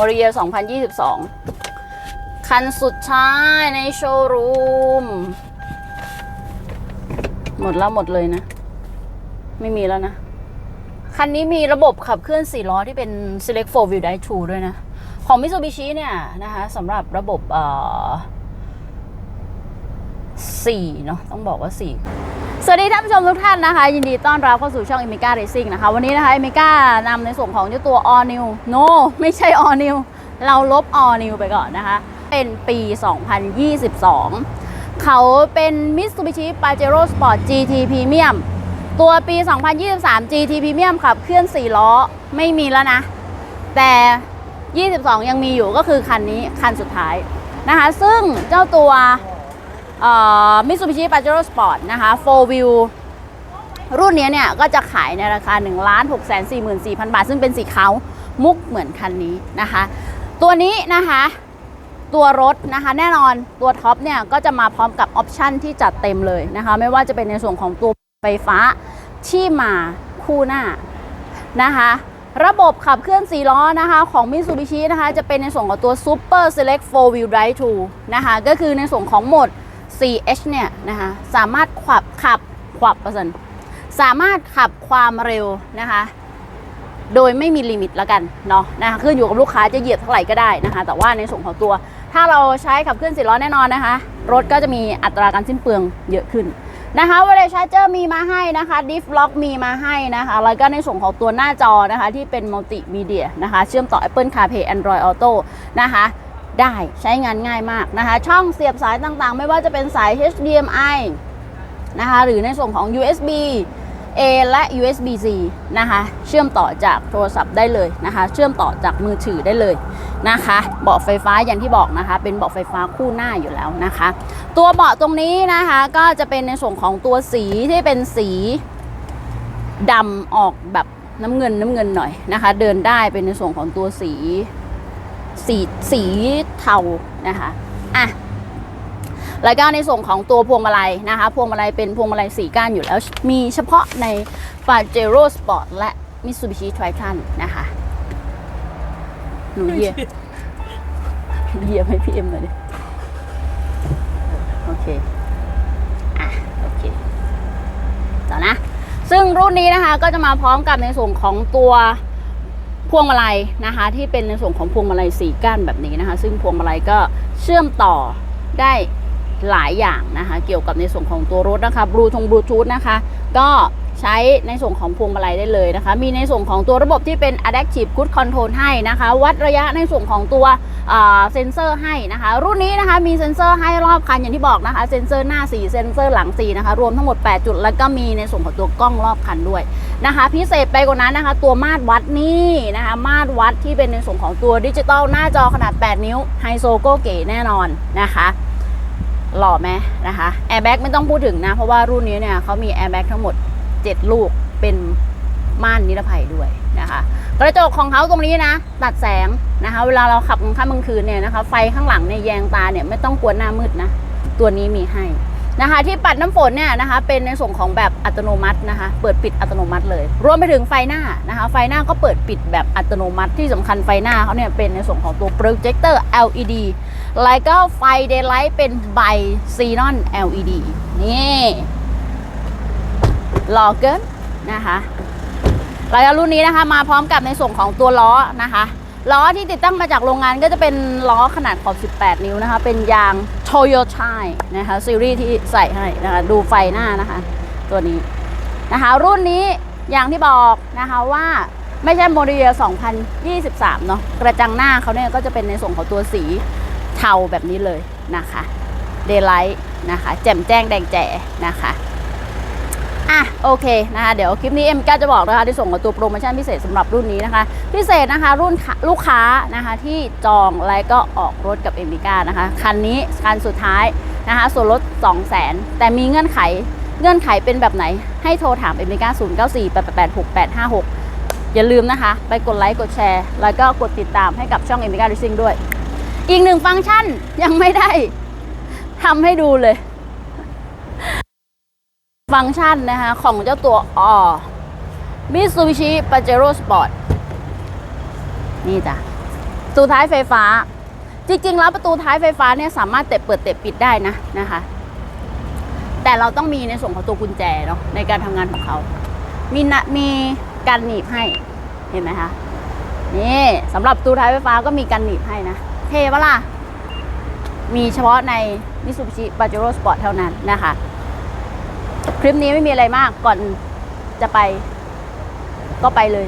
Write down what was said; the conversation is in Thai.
โมริเอ2022 คันสุดท้ายในโชว์รูม หมดแล้วหมดเลยนะ ไม่มีแล้วนะ คันนี้มีระบบขับเคลื่อน 4 ล้อที่เป็น Select 4 Wheel Drive 2 ด้วยนะ ของ Mitsubishi เนี่ยนะคะสำหรับระบบเอ่อ4เนาะต้องบอกว่า 4 สวัสดีท่านผู้ชมทุกท่านนะคะ ยินดีต้อนรับเข้าสู่ช่อง e m i g a Racing นะคะ วันนี้นะคะ e m i g a นำในส่วนของเจ้าตัว All New No ไม่ใช่ All New เราลบ All New ไปก่อนนะคะ เป็นปี 2022 เขาเป็น Mitsubishi Pajero Sport GT Premium ตัวปี 2023 GT Premium ขับเคลื่อน 4 ล้อไม่มีแล้วนะ แต่ 22 ยังมีอยู่ก็คือคันนี้คันสุดท้ายนะคะ ซึ่งเจ้าตัว มิ t ซูบิชิปาเจโร่สปอร์ตนะคะ4 Wheel รุ่นนี้เนี่ยก็จะขายในราคา 1 6 4 4 0 0 0 บาท ซึ่งเป็นสีขาวมุกเหมือนคันนี้นะคะ ตัวนี้นะคะตัวรถนะคะแน่นอนตัวท็อปเนี่ยก็จะมาพร้อมกับออปชันที่จัดเต็มเลยนะคะไม่ว่าจะเป็นในส่วนของตัวไฟฟ้าที่มาคู่หน้านะคะระบบขับเคลื่อน 4 ล้อนะคะของ Mitsubishi นะคะจะเป็นในส่วนของตัว Super Select 4 Wheel Drive 2นะคะก็คือในส่วนของโหมด 4H เนี่ยนะคะสามารถขับขับขับปร์เซ็นสามารถขับความเร็วนะคะ โดยไม่มีลิมิตแล้วกันเนาะนะคะขึ้นอยู่กับลูกค้าจะเหยียบเท่าไหร่ก็ได้นะคะ แต่ว่าในส่วนของตัว ถ้าเราใช้ขับเคลื่อนสี่ล้อแน่นอนนะคะ รถก็จะมีอัตราการสิ้นเปลืองเยอะขึ้นนะคะเวลาชาร์เจอร์มีมาให้นะคะดิฟล็อกมีมาให้นะคะแล้วก็ในส่วนของตัวหน้าจอนะคะที่เป็นมัลติมีเดียนะคะ เชื่อมต่อ Apple CarPlay Android Auto นะคะ ได้ใช้งานง่ายมากนะคะ ช่องเสียบสายต่างๆ ไม่ว่าจะเป็นสาย HDMI นะคะ หรือในส่วนของ USB A และ USB C นะคะ เชื่อมต่อจากโทรศัพท์ได้เลยนะคะ เชื่อมต่อจากมือถือได้เลยนะคะ เบาะไฟฟ้าอย่างที่บอกนะคะ เป็นเบาะไฟฟ้าคู่หน้าอยู่แล้วนะคะ ตัวเบาะตรงนี้นะคะ ก็จะเป็นในส่วนของตัวสีที่เป็นสีดำออกแบบน้ำเงินน้ำเงินหน่อยนะคะ เดินได้เป็นในส่วนของตัวสี สีสีเทานะคะอะแล้วก็ในส่วนของตัวพวงมาลัยนะคะ พวงมาลัยเป็นพวงมาลัยสีก้านอยู่แล้ว มีเฉพาะใน Pajero Sport และ Mitsubishi Triton นะคะ หนูเหยียบเหยียบให้พี่เอ็มหน่อยดิโอเค อะ โอเค ต่อนะ ซึ่งรุ่นนี้นะคะก็จะมาพร้อมกับในส่วนของตัว พวงมาลัยนะคะที่เป็นในส่วนของพวงมาลัยสีก้านแบบนี้นะคะ ซึ่งพวงมาลัยก็เชื่อมต่อได้ หลายอย่างนะคะ เกี่ยวกับในส่วนของตัวรถนะคะบลูทงบลูทูธนะคะ ก็ใช้ในส่วนของพวงมาลัยได้เลยนะคะ มีในส่วนของตัวระบบที่เป็น adaptive cruise control ให้นะคะ วัดระยะในส่วนของตัวเซนเซอร์ให้นะคะ รุ่นนี้นะคะมีเซนเซอร์ให้รอบคันอย่างที่บอกนะคะ เซนเซอร์หน้า 4 เซนเซอร์หลัง 4 นะคะ รวมทั้งหมด 8 จุด แล้วก็มีในส่วนของตัวกล้องรอบคันด้วยนะคะ พิเศษไปกว่านั้นนะคะ ตัวมาตรวัดนี่นะคะ มาตรวัดที่เป็นในส่วนของตัวดิจิตอลหน้าจอขนาด 8 นิ้วไฮโซโกเก๋แน่นอนนะคะ หล่อไหมนะคะแอร์แบ็กไม่ต้องพูดถึงนะ เพราะว่ารุ่นนี้เนี่ยเขามีแอร์แบ็กทั้งหมด 7 ลูกเป็นม่านนิรภัยด้วยนะคะกระจกของเขาตรงนี้นะ ตัดแสงนะคะ เวลาเราขับกลางค่ำกลางคืนเนี่ยนะคะไฟข้างหลังเนี่ยแยงตาเนี่ยไม่ต้องกลัวหน้ามืดนะ ตัวนี้มีให้นะคะ ที่ปัดน้ำฝนเนี่ยนะคะ เป็นในส่วนของแบบอัตโนมัตินะคะ เปิดปิดอัตโนมัติเลย รวมไปถึงไฟหน้านะคะ ไฟหน้าก็เปิดปิดแบบอัตโนมัติที่สำคัญไฟหน้าเขาเนี่ยเป็นในส่วนของตัวโปรเจคเตอร์ LED แล้วก็ไฟเดย์ไลท์เป็นใบซีนอน LED นี่หล่อเกินนะคะแล้วรุ่นนี้นะคะมาพร้อมกับในส่วนของตัวล้อนะคะ ล้อที่ติดตั้งมาจากโรงงานก็จะเป็นล้อขนาดขอบ 18 นิ้วนะคะ เป็นยาง Toyota นะคะซีรีส์ที่ใส่ให้นะคะดูไฟหน้านะคะ ตัวนี้นะคะรุ่นนี้อย่างที่บอกนะคะว่าไม่ใช่โมเดล2023 เนาะกระจังหน้าเขาเนี่ยก็จะเป็นในส่วนของตัวสี เทาแบบนี้เลยนะคะเดย์ไลท์นะคะแจ่มแจ้งแดงแจ๋นะคะอะโอเคนะคะเดี๋ยวคลิปนี้เอ็มก็จะบอกนะคะที่ส่งกับตัวโปรโมชั่นพิเศษสำหรับรุ่นนี้นะคะ พิเศษนะคะรุ่นลูกค้านะคะที่จองและก็ออกรถกับเอ็มิก้านะคะคันนี้คันสุดท้ายนะคะส่วนลด 2 0 0 0 0 0 แต่มีเงื่อนไขเงื่อนไขเป็นแบบไหน ให้โทรถามเอมิก้า0 9 4 8 8 6 8 5 6อย่าลืมนะคะ ไปกดไลค์กดแชร์ แล้วก็กดติดตามให้กับช่องเอมิก้า Racing ด้วย อีกหนึ่งฟังก์ชันยังไม่ได้ทำให้ดูเลย ฟังก์ชันนะคะของเจ้าตัวออ Mitsubishi Pajero Sport นี่จ้ะตูท้ายไฟฟ้า จริง ๆ แล้วประตูท้ายไฟฟ้าเนี่ยสามารถเตะเปิดเตะปิดได้นะนะคะ แต่เราต้องมีในส่วนของตัวกุญแจเนาะในการทำงานของเขา มีนะมีการหนีบให้ เห็นไหมคะ นี่สำหรับตูท้ายไฟฟ้าก็มีการหนีบให้นะ เท่ปะล่ะ มีเฉพาะใน Mitsubishi Pajero Sport เท่านั้นนะคะ คลิปนี้ไม่มีอะไรมากก่อนจะไป ก็ไปเลย